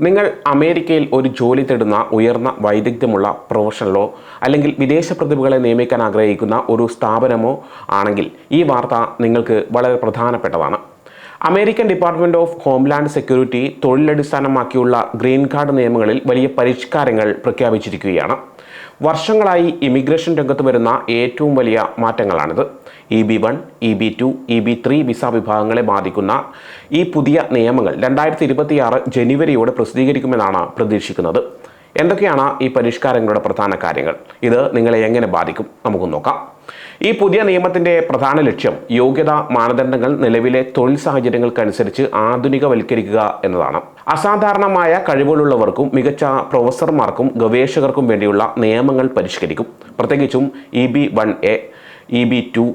നിങ്ങൾ അമേരിക്കയിൽ ഒരു ജോലി തേടുന്ന ഉയർന്ന വൈദഗ്ധ്യമുള്ള പ്രൊഫഷണലോ അല്ലെങ്കിൽ വിദേശ പ്രതിഭകളെ നിയമിക്കാൻ ആഗ്രഹിക്കുന്ന ഒരു സ്ഥാപനമോ ആണെങ്കിൽ ഈ വാർത്ത നിങ്ങൾക്ക് വളരെ പ്രധാനപ്പെട്ടതാണ്. American department of homeland security തൊഴിലടിസ്ഥാനമാക്കിയുള്ള green card നിയമങ്ങളിൽ വലിയ പരിഷ്കാരങ്ങൾ പ്രഖ്യാപിച്ചിരിക്കുകയാണ്. വർഷങ്ങളായി ഇമിഗ്രേഷൻ രംഗത്ത് വരുന്ന ഏറ്റവും വലിയ മാറ്റങ്ങളാണിത്. E B one E B two E B three visa വിഭാഗങ്ങളെ ബാധിക്കുന്ന ഈ പുതിയ നിയമങ്ങൾ രണ്ടായിരത്തി ഇരുപത്തിയാറ് ജനുവരിയോടെ പ്രസിദ്ധീകരിക്കുമെന്നാണ് പ്രതീക്ഷിക്കുന്നത്. എന്തൊക്കെയാണ് ഈ പരിഷ്കാരങ്ങളുടെ പ്രധാന കാര്യങ്ങൾ? ഇത് നിങ്ങളെ എങ്ങനെ ബാധിക്കും? നമുക്ക് നോക്കാം. ഈ പുതിയ നിയമത്തിന്റെ പ്രധാന ലക്ഷ്യം യോഗ്യതാ മാനദണ്ഡങ്ങൾ നിലവിലെ തൊഴിൽ സാഹചര്യങ്ങൾക്കനുസരിച്ച് ആധുനികവൽക്കരിക്കുക എന്നതാണ്. അസാധാരണമായ കഴിവുകളുള്ളവർക്കും മികച്ച പ്രൊഫസർമാർക്കും ഗവേഷകർക്കും വേണ്ടിയുള്ള നിയമങ്ങൾ പരിഷ്കരിക്കും. പ്രത്യേകിച്ചും E B one A E B two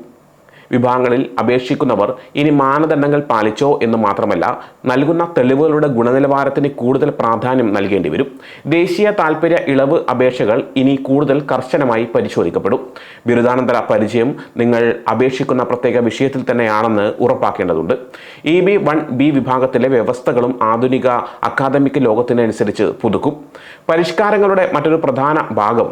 വിഭാഗങ്ങളിൽ അപേക്ഷിക്കുന്നവർ ഇനി മാനദണ്ഡങ്ങൾ പാലിച്ചോ എന്ന് മാത്രമല്ല നൽകുന്ന തെളിവുകളുടെ ഗുണനിലവാരത്തിന് കൂടുതൽ പ്രാധാന്യം നൽകേണ്ടി വരും. ദേശീയ താൽപ്പര്യ ഇളവ് അപേക്ഷകൾ ഇനി കൂടുതൽ കർശനമായി പരിശോധിക്കപ്പെടും. ബിരുദാനന്തര പരിചയം നിങ്ങൾ അപേക്ഷിക്കുന്ന പ്രത്യേക വിഷയത്തിൽ തന്നെയാണെന്ന് ഉറപ്പാക്കേണ്ടതുണ്ട്. ഇ ബി വൺ ബി വിഭാഗത്തിലെ വ്യവസ്ഥകളും ആധുനിക അക്കാദമിക് ലോകത്തിനനുസരിച്ച് പുതുക്കും. പരിഷ്കാരങ്ങളുടെ മറ്റൊരു പ്രധാന ഭാഗം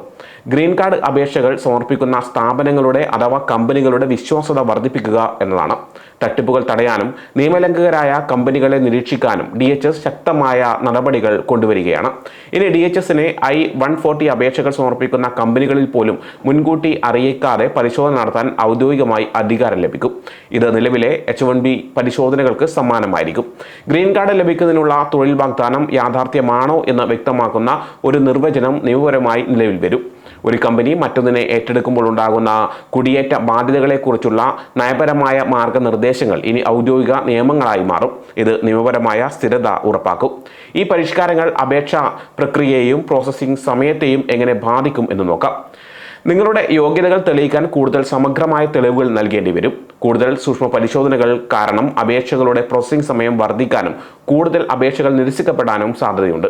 ഗ്രീൻ കാർഡ് അപേക്ഷകൾ സമർപ്പിക്കുന്ന സ്ഥാപനങ്ങളുടെ അഥവാ കമ്പനികളുടെ വിശ്വാസത വർദ്ധിപ്പിക്കുക എന്നതാണ്. തട്ടിപ്പുകൾ തടയാനും നിയമലംഘകരായ കമ്പനികളെ നിരീക്ഷിക്കാനും ഡി എച്ച് എസ് ശക്തമായ നടപടികൾ കൊണ്ടുവരികയാണ്. ഇനി ഡി എച്ച് എസിനെ ഐ വൺ ഫോർട്ടി അപേക്ഷകൾ സമർപ്പിക്കുന്ന കമ്പനികളിൽ പോലും മുൻകൂട്ടി അറിയിക്കാതെ പരിശോധന നടത്താൻ ഔദ്യോഗികമായി അധികാരം ലഭിക്കും. ഇത് നിലവിലെ എച്ച് വൺ ബി പരിശോധനകൾക്ക് സമാനമായിരിക്കും ഗ്രീൻ കാർഡ് ലഭിക്കുന്നതിനുള്ള തൊഴിൽ വാഗ്ദാനം യാഥാർത്ഥ്യമാണോ എന്ന് വ്യക്തമാക്കുന്ന ഒരു നിർവചനം നിയമപരമായി നിലവിൽ വരും. ഒരു കമ്പനി മറ്റൊന്നിനെ ഏറ്റെടുക്കുമ്പോൾ ഉണ്ടാകുന്ന കുടിയേറ്റ ബാധ്യതകളെക്കുറിച്ചുള്ള നയപരമായ മാർഗനിർദ്ദേശങ്ങൾ ഇനി ഔദ്യോഗിക നിയമങ്ങളായി മാറും. ഇത് നിയമപരമായ സ്ഥിരത ഉറപ്പാക്കും. ഈ പരിഷ്കാരങ്ങൾ അപേക്ഷാ പ്രക്രിയയെയും പ്രോസസ്സിംഗ് സമയത്തെയും എങ്ങനെ ബാധിക്കും എന്ന് നോക്കാം. നിങ്ങളുടെ യോഗ്യതകൾ തെളിയിക്കാൻ കൂടുതൽ സമഗ്രമായ തെളിവുകൾ നൽകേണ്ടി വരും. കൂടുതൽ സൂക്ഷ്മ പരിശോധനകൾ കാരണം അപേക്ഷകളുടെ പ്രോസസ്സിംഗ് സമയം വർദ്ധിക്കാനും കൂടുതൽ അപേക്ഷകൾ നിരസിക്കപ്പെടാനും സാധ്യതയുണ്ട്.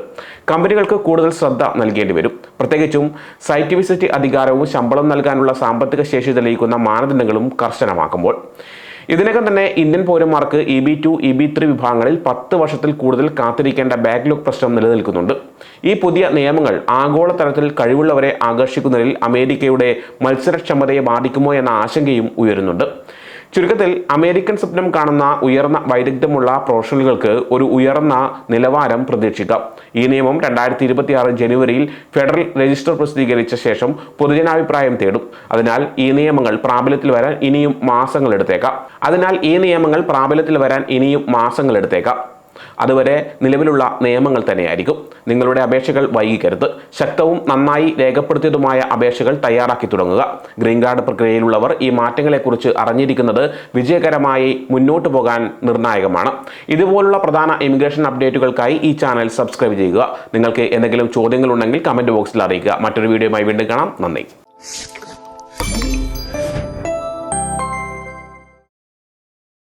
കമ്പനികൾക്ക് കൂടുതൽ ശ്രദ്ധ നൽകേണ്ടി വരും. പ്രത്യേകിച്ചും സൈറ്റ് വിസിറ്റ് അധികാരവും ശമ്പളം നൽകാനുള്ള സാമ്പത്തിക ശേഷി തെളിയിക്കുന്ന മാനദണ്ഡങ്ങളും കർശനമാക്കുമ്പോൾ. ഇതിനകം തന്നെ ഇന്ത്യൻ പൗരന്മാർക്ക് E B two E B three വിഭാഗങ്ങളിൽ പത്ത് വർഷത്തിൽ കൂടുതൽ കാത്തിരിക്കേണ്ട ബാക്ക്ലോഗ് പ്രശ്നം നിലനിൽക്കുന്നുണ്ട്. ഈ പുതിയ നിയമങ്ങൾ ആഗോളതലത്തിൽ കഴിവുള്ളവരെ ആകർഷിക്കുന്നതിൽ അമേരിക്കയുടെ മത്സരക്ഷമതയെ ബാധിക്കുമോ എന്ന ആശങ്കയും ഉയരുന്നുണ്ട്. ചുരുക്കത്തിൽ അമേരിക്കൻ സ്വപ്നം കാണുന്ന ഉയർന്ന വൈദഗ്ധ്യമുള്ള പ്രൊഫഷണലുകൾക്ക് ഒരു ഉയർന്ന നിലവാരം പ്രതീക്ഷിക്കാം. ഈ നിയമം രണ്ടായിരത്തി ഇരുപത്തി ആറ് ജനുവരിയിൽ ഫെഡറൽ രജിസ്റ്റർ പ്രസിദ്ധീകരിച്ച ശേഷം പൊതുജനാഭിപ്രായം തേടും. അതിനാൽ ഈ നിയമങ്ങൾ പ്രാബല്യത്തിൽ വരാൻ ഇനിയും മാസങ്ങൾ എടുത്തേക്കാം. അതിനാൽ ഈ നിയമങ്ങൾ പ്രാബല്യത്തിൽ വരാൻ ഇനിയും മാസങ്ങൾ എടുത്തേക്കാം. അതുവരെ നിലവിലുള്ള നിയമങ്ങൾ തന്നെയായിരിക്കും. നിങ്ങളുടെ അപേക്ഷകൾ വൈകിക്കരുത്. ശക്തവും നന്നായി രേഖപ്പെടുത്തിയതുമായ അപേക്ഷകൾ തയ്യാറാക്കി തുടങ്ങുക. ഗ്രീൻ കാർഡ് പ്രക്രിയയിലുള്ളവർ ഈ മാറ്റങ്ങളെക്കുറിച്ച് അറിഞ്ഞിരിക്കുന്നത് വിജയകരമായി മുന്നോട്ട് പോകാൻ നിർണായകമാണ്. ഇതുപോലുള്ള പ്രധാന ഇമിഗ്രേഷൻ അപ്ഡേറ്റുകൾക്കായി ഈ ചാനൽ സബ്സ്ക്രൈബ് ചെയ്യുക. നിങ്ങൾക്ക് എന്തെങ്കിലും ചോദ്യങ്ങളുണ്ടെങ്കിൽ കമന്റ് ബോക്സിൽ അറിയിക്കുക. മറ്റൊരു വീഡിയോയുമായി വീണ്ടും കാണാം. നന്ദി.